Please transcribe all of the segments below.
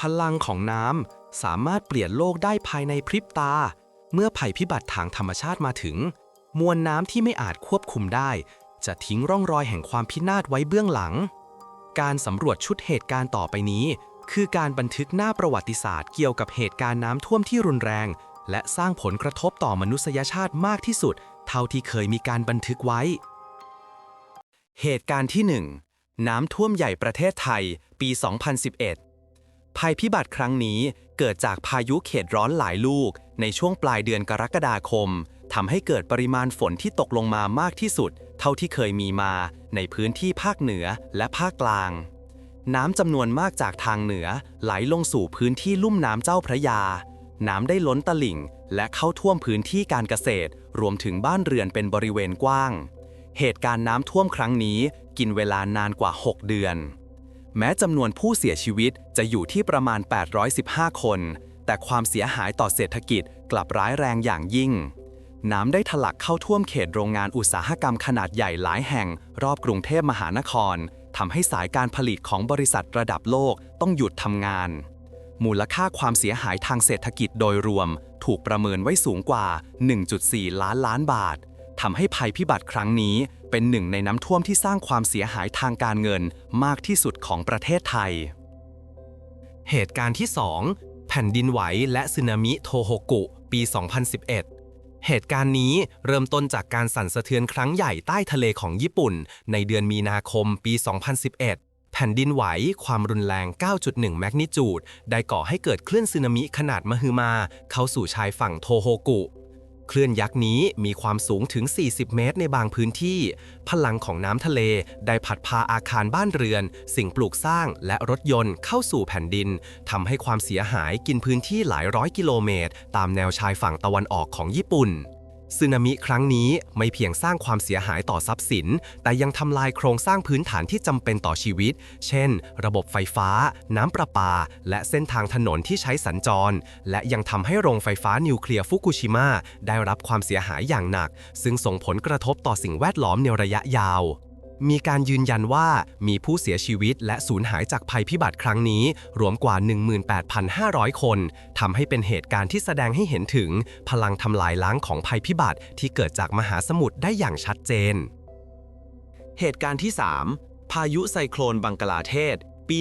พลังของน้ำสามารถเปลี่ยนโลกได้ภายในพริบตา เมื่อภัยพิบัติทางธรรมชาติมาถึง มวลน้ำที่ไม่อาจควบคุมได้ จะทิ้งร่องรอยแห่งความพินาศไว้เบื้องหลัง การสำรวจชุดเหตุการณ์ต่อไปนี้ คือการบันทึกหน้าประวัติศาสตร์เกี่ยวกับเหตุการณ์น้ำท่วมที่รุนแรง และสร้างผลกระทบต่อมนุษยชาติมากที่สุด เท่าที่เคยมีการบันทึกไว้ เหตุการณ์ที่ 1 น้ำท่วมใหญ่ประเทศไทย ปี 2011 ภัยพิบัติครั้งนี้เกิดจากพายุเขตร้อนหลายลูก ในช่วงปลายเดือนกรกฎาคมทำให้เกิดปริมาณฝนที่ตกลงมามากที่สุด เท่าที่เคยมีมาในพื้นที่ภาคเหนือและภาคกลาง น้ำจำนวนมากจากทางเหนือไหลลงสู่พื้นที่ลุ่มน้ำเจ้าพระยา น้ำได้ล้นตลิ่ง และเข้าท่วมพื้นที่การเกษตร รวมถึงบ้านเรือนเป็นบริเวณกว้าง เหตุการณ์น้ำท่วมครั้งนี้กินเวลานานกว่า 6 เดือน แม้จำนวนผู้เสียชีวิตจะอยู่ที่ประมาณ 815 คน แต่ความเสียหายต่อเศรษฐกิจกลับร้ายแรงอย่างยิ่ง น้ำได้ทะลักเข้าท่วมเขตโรงงานอุตสาหกรรมขนาดใหญ่หลายแห่ง รอบกรุงเทพมหานครทำให้สายการผลิตของบริษัทระดับโลกต้องหยุดทำงาน มูลค่าความเสียหายทางเศรษฐกิจโดยรวม ถูกประเมินไว้สูงกว่า 1.4 ล้านล้านบาท ทำให้ภัยพิบัติครั้งนี้เป็นหนึ่งในน้ำท่วมที่สร้างความเสียหายทางการเงินมากที่สุดของประเทศไทย เหตุการณ์ที่ 2 แผ่นดินไหวและสึนามิโทโฮกุ ปี 2011 เหตุการณ์นี้เริ่มต้นจากการสั่นสะเทือนครั้งใหญ่ใต้ทะเลของญี่ปุ่น ในเดือนมีนาคมปี 2011แผ่นดินไหวความรุนแรง 9.1 แมกนิจูด ได้ก่อให้เกิดคลื่นสึนามิขนาดมหึมา เข้าสู่ชายฝั่งโทโฮกุ คลื่อนยักษ์นี้มีความสูงถึง 40 เมตรในบางพื้นที่ พลังของน้ำทะเลได้ผัดพาอาคารบ้านเรือน สิ่งปลูกสร้างและรถยนต์เข้าสู่แผ่นดินทำให้ความเสียหายกินพื้นที่หลายร้อยกิโลเมตร ตามแนวชายฝั่งตะวันออกของญี่ปุ่น สึนามิครั้งนี้ไม่เพียงสร้างความเสียหายต่อทรัพย์สิน แต่ยังทำลายโครงสร้างพื้นฐานที่จำเป็นต่อชีวิต เช่น ระบบไฟฟ้า น้ำประปา และเส้นทางถนนที่ใช้สัญจร และยังทำให้โรงไฟฟ้านิวเคลียร์ฟุกุชิมะได้รับความเสียหายอย่างหนัก ซึ่งส่งผลกระทบต่อสิ่งแวดล้อมในระยะยาว มีการยืนยันว่ามีผู้เสียชีวิตและสูญหายจากภัยพิบัติครั้งนี้ รวมกว่า 18,500 คน ทำให้เป็นเหตุการณ์ที่แสดงให้เห็นถึง พลังทำลายล้างของภัยพิบัติที่เกิดจากมหาสมุทรได้อย่างชัดเจน เหตุการณ์ที่ 3 พายุไซโคลนบังกลาเทศ ปี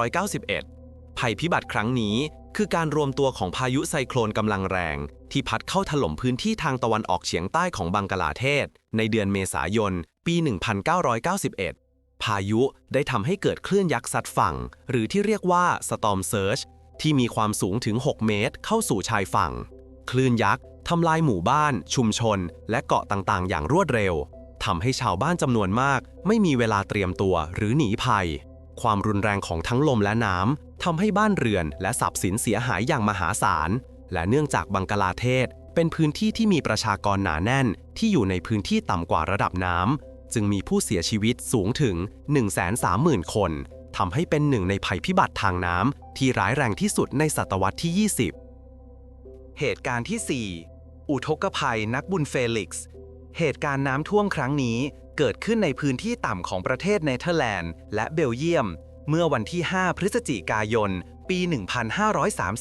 1991 ภัยพิบัติครั้งนี้คือการรวมตัวของพายุไซโคลนกำลังแรง ที่พัดเข้าถล่มพื้นที่ทางตะวันออกเฉียงใต้ของบังกลาเทศ ในเดือนเมษายน ปี 1991 พายุได้ทำให้เกิดคลื่นยักษ์ซัดฝั่ง หรือที่เรียกว่า Storm Surge ที่มีความสูงถึง 6 เมตรเข้าสู่ชายฝั่ง คลื่นยักษ์ทำลายหมู่บ้าน ชุมชน และเกาะต่างๆ อย่างรวดเร็วทำให้ชาวบ้านจำนวนมาก ไม่มีเวลาเตรียมตัวหรือหนีภัย ความรุนแรงของทั้งลมและน้ำทำให้บ้านเรือนและทรัพย์สินเสียหายอย่างมหาศาล และเนื่องจากบังกลาเทศ เป็นพื้นที่ที่มีประชากรหนาแน่นที่อยู่ในพื้นที่ต่ำกว่าระดับน้ำ จึงมีผู้เสียชีวิตสูงถึง 130,000 คนทำให้เป็นหนึ่งในภัยพิบัติทางน้ำที่ร้ายแรงที่สุดในศตวรรษที่ 20 เหตุการณ์ที่ 4 อุทกภัยนักบุญเฟลิกซ์ เหตุการณ์น้ำท่วมครั้งนี้เกิดขึ้นในพื้นที่ต่ำของประเทศเนเธอร์แลนด์และเบลเยียม เมื่อวันที่ 5 พฤศจิกายน ปี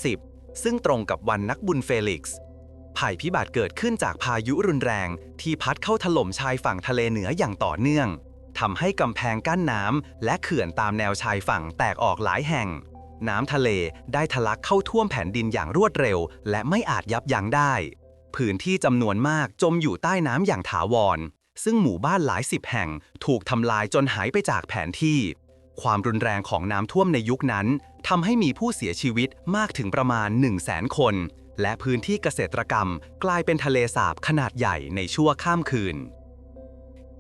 1530 ซึ่งตรงกับวันนักบุญเฟลิกซ์ ภัยพิบัติเกิดขึ้นจากพายุรุนแรง ที่พัดเข้าถล่มชายฝั่งทะเลเหนืออย่างต่อเนื่องทำให้กำแพงกั้นน้ำและเขื่อนตามแนวชายฝั่งแตกออกหลายแห่ง น้ำทะเลได้ทะลักเข้าท่วมแผ่นดินอย่างรวดเร็ว และไม่อาจยับยั้งได้ พื้นที่จำนวนมากจมอยู่ใต้น้ำอย่างถาวร ซึ่งหมู่บ้านหลายสิบแห่งถูกทำลายจนหายไปจากแผนที่ ความรุนแรงของน้ำท่วมในยุคนั้นทำให้มีผู้เสียชีวิตมากถึงประมาณ 1 0 0 0 0แสนคน และพื้นที่เกษตรกรรมกลายเป็นทะเลสาบขนาดใหญ่ในชั่วข้ามคืน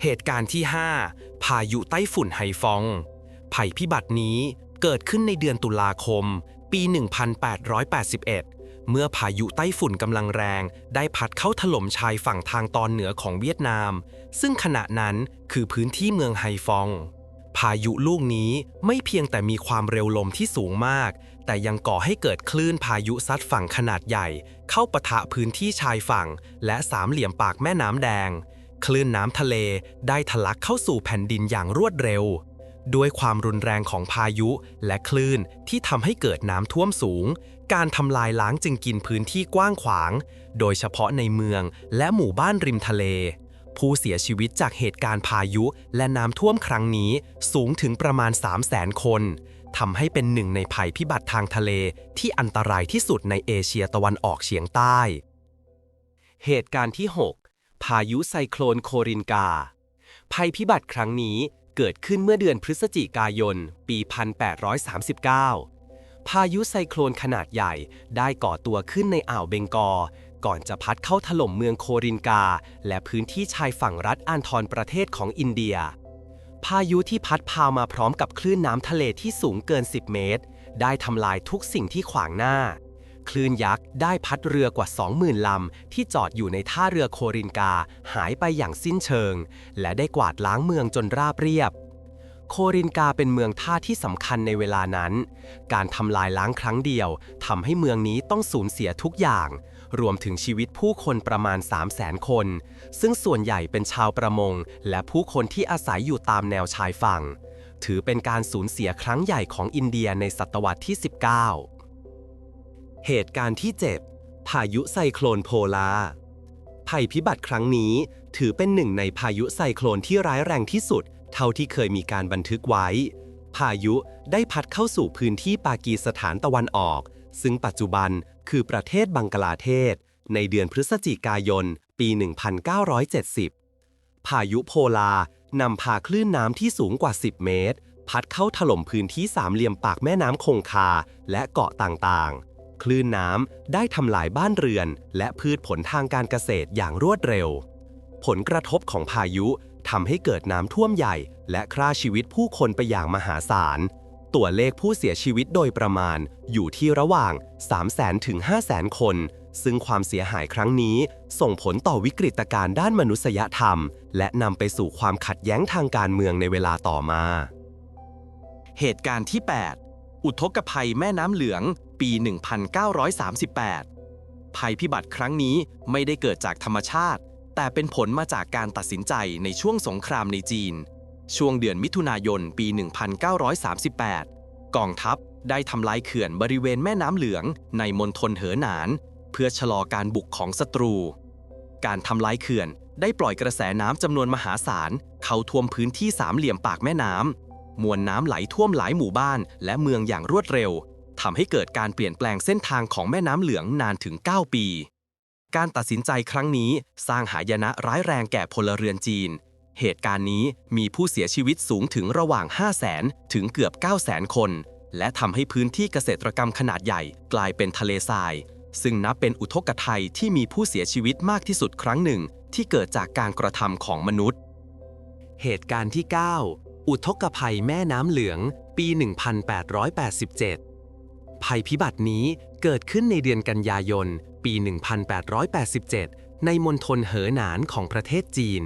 เหตุการณ์ที่ 5 พายุไต้ฝุ่นไฮฟอง ภัยพิบัตินี้เกิดขึ้นในเดือนตุลาคม ปี 1881 เมื่อพายุไต้ฝุ่นกำลังแรง ได้พัดเข้าถล่มชายฝั่งทางตอนเหนือของเวียดนาม ซึ่งขณะนั้นคือพื้นที่เมืองไฮฟองพายุลูกนี้ไม่เพียงแต่มีความเร็วลมที่สูงมาก แต่ยังก่อให้เกิดคลื่นพายุซัดฝั่งขนาดใหญ่ เข้าปะทะพื้นที่ชายฝั่ง และสามเหลี่ยมปากแม่น้ำแดง คลื่นน้ำทะเลได้ทะลักเข้าสู่แผ่นดินอย่างรวดเร็ว ด้วยความรุนแรงของพายุและคลื่นที่ทำให้เกิดน้ำท่วมสูง การทำลายล้างจึงกินพื้นที่กว้างขวาง โดยเฉพาะในเมืองและหมู่บ้านริมทะเลผู้เสียชีวิตจากเหตุการณ์พายุและน้ำท่วมครั้งนี้สูงถึงประมาณ 3 0 0แสนคน ทำให้เป็นหนึ่งในภัยพิบัติทางทะเลที่อันตรายที่สุดในเอเชียตะวันออกเฉียงใต้ เหตุการณ์ที่ 6 พายุไซโคลนโครินกา ภัยพิบัติครั้งนี้เกิดขึ้นเมื่อเดือนพฤศจิกายน ปี 1839 พายุไซโคลนขนาดใหญ่ได้ก่อตัวขึ้นในอ่าวเบงกอ ก่อนจะพัดเข้าถล่มเมืองโครินกา และพื้นที่ชายฝั่งรัฐอันทอนประเทศของอินเดีย พายุที่พัดพามาพร้อมกับคลื่นน้ำทะเลที่สูงเกิน 10 เมตร ได้ทำลายทุกสิ่งที่ขวางหน้า คลื่นยักษ์ได้พัดเรือกว่า 20,000 ลำ ที่จอดอยู่ในท่าเรือโครินกาหายไปอย่างสิ้นเชิง และได้กวาดล้างเมืองจนราบเรียบ โครินกาเป็นเมืองท่าที่สำคัญในเวลานั้น การทำลายล้างครั้งเดียวทำให้เมืองนี้ต้องสูญเสียทุกอย่าง รวมถึงชีวิตผู้คนประมาณ 3 0 0แสนคน ซึ่งส่วนใหญ่เป็นชาวประมง และผู้คนที่อาศัยอยู่ตามแนวชายฝั่ง ถือเป็นการสูญเสียครั้งใหญ่ของอินเดียในศตวรรษที่ 19 เหตุการณ์ที่ 7 พายุไซโคลนโพลาภัยพิบัติครั้งนี้ ถือเป็นหนึ่งในพายุไซโคลนที่ร้ายแรงที่สุด เท่าที่เคยมีการบันทึกไว้ พายุได้พัดเข้าสู่พื้นที่ปากีสถานตะวันออก ซึ่งปัจจุบัน คือประเทศบังกลาเทศ ในเดือนพฤศจิกายน ปี 1970 พายุโพลานำพาคลื่นน้ำที่สูงกว่า 10 เมตร พัดเข้าถล่มพื้นที่สามเหลี่ยมปากแม่น้ำคงคาและเกาะต่างๆ คลื่นน้ำได้ทำลายบ้านเรือน และพืชผลทางการเกษตรอย่างรวดเร็ว ผลกระทบของพายุทำให้เกิดน้ำท่วมใหญ่ และฆ่าชีวิตผู้คนไปอย่างมหาศาล ตัวเลขผู้เสียชีวิตโดยประมาณอยู่ที่ระหว่าง 300,000ถึง500,000 คน ซึ่งความเสียหายครั้งนี้ ส่งผลต่อวิกฤตการณ์ด้านมนุษยธรรม และนำไปสู่ความขัดแย้งทางการเมืองในเวลาต่อมา เหตุการณ์ที่ 8 อุทกภัยแม่น้ำเหลือง ปี 1938 ภัยพิบัติครั้งนี้ไม่ได้เกิดจากธรรมชาติ แต่เป็นผลมาจากการตัดสินใจในช่วงสงครามในจีน ช่วงเดือนมิถุนายนปี 1938 กองทัพได้ทำลายเขื่อนบริเวณแม่น้ำเหลืองในมณฑลเหอหนาน เพื่อชะลอการบุกของศัตรู การทำลายเขื่อนได้ปล่อยกระแสน้ำจำนวนมหาศาล เข้าท่วมพื้นที่สามเหลี่ยมปากแม่น้ำมวลน้ำไหลท่วมหลายหมู่บ้านและเมืองอย่างรวดเร็วทำให้เกิดการเปลี่ยนแปลงเส้นทางของแม่น้ำเหลืองนานถึง 9 ปี การตัดสินใจครั้งนี้สร้างหายนะร้ายแรงแก่พลเรือนจีน เหตุการณ์นี้มีผู้เสียชีวิตสูงถึงระหว่าง 5 0 0แสนถึงเกือบ 9 0 0แสนคน และทำให้พื้นที่เกษตรกรรมขนาดใหญ่กลายเป็นทะเลทราย ซึ่งนับเป็นอุทกภัยที่มีผู้เสียชีวิตมากที่สุดครั้งหนึ่ง ที่เกิดจากการกระทำของมนุษย์ เหตุการณ์ที่ 9 อุทกภัยแม่น้ำเหลือง ปี 1887 ภัยพิบัตินี้เกิดขึ้นในเดือนกันยายน ปี 1887 ในมณฑลเหอหนานของประเทศจีน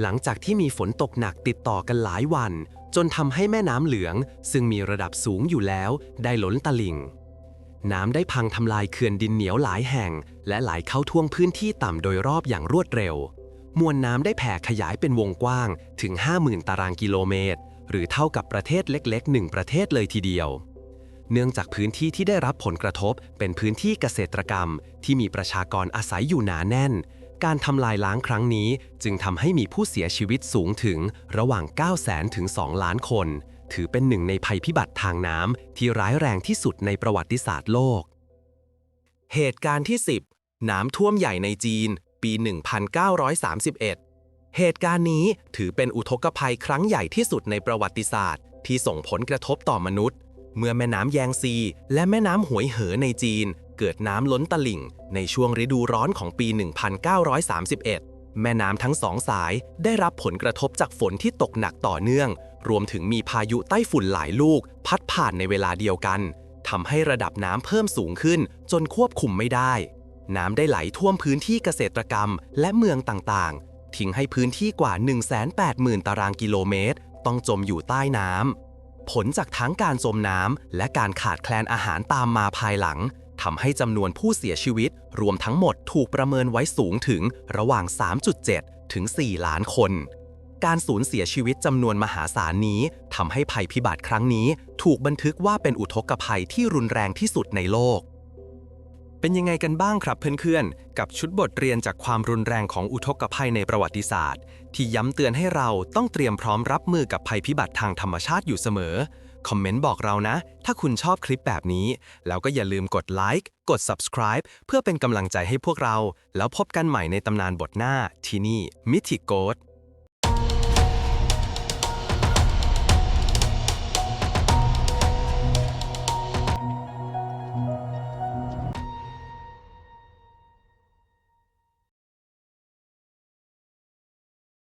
หลังจากที่มีฝนตกหนักติดต่อกันหลายวัน จนทำให้แม่น้ำเหลือง ซึ่งมีระดับสูงอยู่แล้ว ได้ล้นตลิ่ง น้ำได้พังทำลายเขื่อนดินเหนียวหลายแห่ง และไหลเข้าท่วมพื้นที่ต่ำโดยรอบอย่างรวดเร็ว มวลน้ำได้แผ่ขยายเป็นวงกว้างถึง 50,000 ตารางกิโลเมตร หรือเท่ากับประเทศเล็กๆหนึ่งประเทศเลยทีเดียวเนื่องจากพื้นที่ที่ได้รับผลกระทบเป็นพื้นที่เกษตรกรรม ที่มีประชากรอาศัยอยู่หนาแน่น การทำลายล้างครั้งนี้จึงทำให้มีผู้เสียชีวิตสูงถึงระหว่าง 9 0 0 0 0ถึง 2 ล้านคน ถือเป็นหนึ่งในภัยพิบัติทางน้ำที่ร้ายแรงที่สุดในประวัติศาสตร์โลก เหตุการณ์ที่ 10 น้ำท่วมใหญ่ในจีน ปี 1931 เหตุการณ์นี้ถือเป็นอุทกภัยครั้งใหญ่ที่สุดในประวัติศาสตร์ ที่ส่งผลกระทบต่อมนุษย์ เมื่อแม่น้ำแยงซี และแม่น้ำหวยเหอในจีน เกิดน้ำล้นตลิ่งในช่วงฤดูร้อนของปี 1931 แม่น้ำทั้งสองสายได้รับผลกระทบจากฝนที่ตกหนักต่อเนื่อง รวมถึงมีพายุใต้ฝุ่นหลายลูก พัดผ่านในเวลาเดียวกันทำให้ระดับน้ำเพิ่มสูงขึ้น จนควบคุมไม่ได้ น้ำได้ไหลท่วมพื้นที่เกษตรกรรม และเมืองต่างๆ ทิ้งให้พื้นที่กว่า 180,000 ตารางกิโลเมตร ต้องจมอยู่ใต้น้ำผลจากทั้งการจมน้ำและการขาดแคลนอาหารตามมาภายหลัง ทำให้จำนวนผู้เสียชีวิตรวมทั้งหมดถูกประเมินไว้สูงถึงระหว่าง 3.7 ถึง 4 ล้านคน การสูญเสียชีวิตจำนวนมหาศาลนี้ทำให้ภัยพิบัติครั้งนี้ ถูกบันทึกว่าเป็นอุทกภัยที่รุนแรงที่สุดในโลก เป็นยังไงกันบ้างครับเพื่อนๆ กับชุดบทเรียนจากความรุนแรงของอุทกภัยในประวัติศาสตร์ ที่ย้ำเตือนให้เราต้องเตรียมพร้อมรับมือกับภัยพิบัติทางธรรมชาติอยู่เสมอ คอมเมนต์บอกเรานะ ถ้าคุณชอบคลิปแบบนี้ แล้วก็อย่าลืมกดไลค์กด subscribe เพื่อเป็นกำลังใจให้พวกเรา แล้วพบกันใหม่ในตำนานบทหน้าที่นี่มิทิโกด